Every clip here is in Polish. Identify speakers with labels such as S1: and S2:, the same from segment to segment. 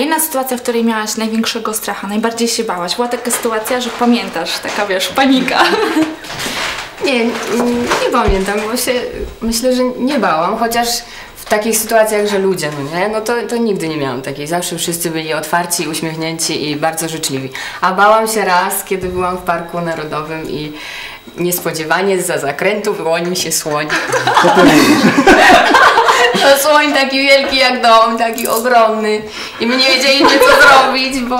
S1: jedna sytuacja, w której miałaś największego stracha, najbardziej się bałaś. Była taka sytuacja, że pamiętasz, taka wiesz, panika.
S2: Nie, nie pamiętam, bo się myślę, że nie bałam, chociaż w takich sytuacjach, że ludzie, no nie, no to, to nigdy nie miałam takiej. Zawsze wszyscy byli otwarci, uśmiechnięci i bardzo życzliwi. A bałam się raz, kiedy byłam w Parku Narodowym i niespodziewanie za zakrętu wyłonił się słoń. Słoń taki wielki jak dom, taki ogromny i my nie wiedzieliśmy co zrobić, bo,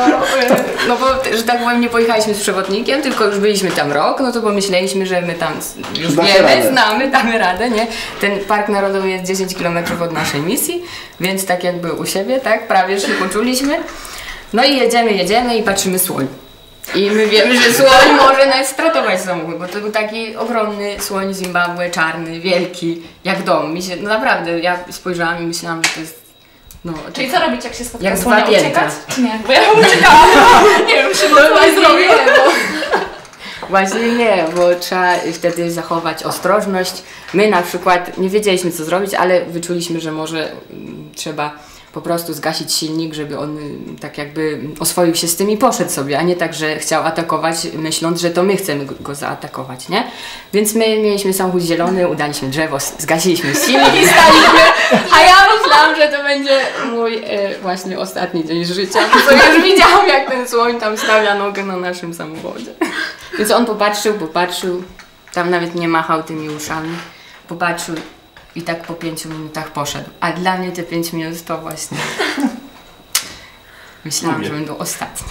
S2: no bo, że tak powiem, nie pojechaliśmy z przewodnikiem, tylko już byliśmy tam rok, no to pomyśleliśmy, że my tam już wiemy,
S3: radę.
S2: znamy, damy radę, nie? Ten Park Narodowy jest 10 km od naszej misji, więc tak jakby u siebie, tak, prawie się poczuliśmy. No i jedziemy, jedziemy i patrzymy słoń. I my wiemy, że słoń może nas stratować samochód, bo to był taki ogromny słoń Zimbabwe, czarny, wielki, jak dom. Mi się, no naprawdę, ja spojrzałam i myślałam, że to jest, no...
S1: Czyli co robić, jak się spotka
S2: Jak
S1: słonia? Uciekać? Czy nie? Bo ja uciekałam. nie wiem, czy to
S2: właśnie
S1: zrobię.
S2: nie, bo... Właśnie nie, bo trzeba wtedy zachować ostrożność. My na przykład nie wiedzieliśmy co zrobić, ale wyczuliśmy, że może mm, trzeba po prostu zgasić silnik, żeby on y, tak jakby oswoił się z tym i poszedł sobie, a nie tak, że chciał atakować, myśląc, że to my chcemy go- zaatakować, nie? Więc my mieliśmy samochód zielony, udaliśmy drzewo, zgasiliśmy silnik i staliśmy, a ja myślałam, że to będzie mój e, właśnie ostatni dzień życia, bo już widziałam, jak ten słoń tam stawia nogę na naszym samochodzie. Więc on popatrzył, popatrzył, tam nawet nie machał tymi uszami, popatrzył i tak po pięciu minutach poszedł. A dla mnie te pięć minut to właśnie... Myślałam,
S3: Lubię.
S2: że będą ostatnie.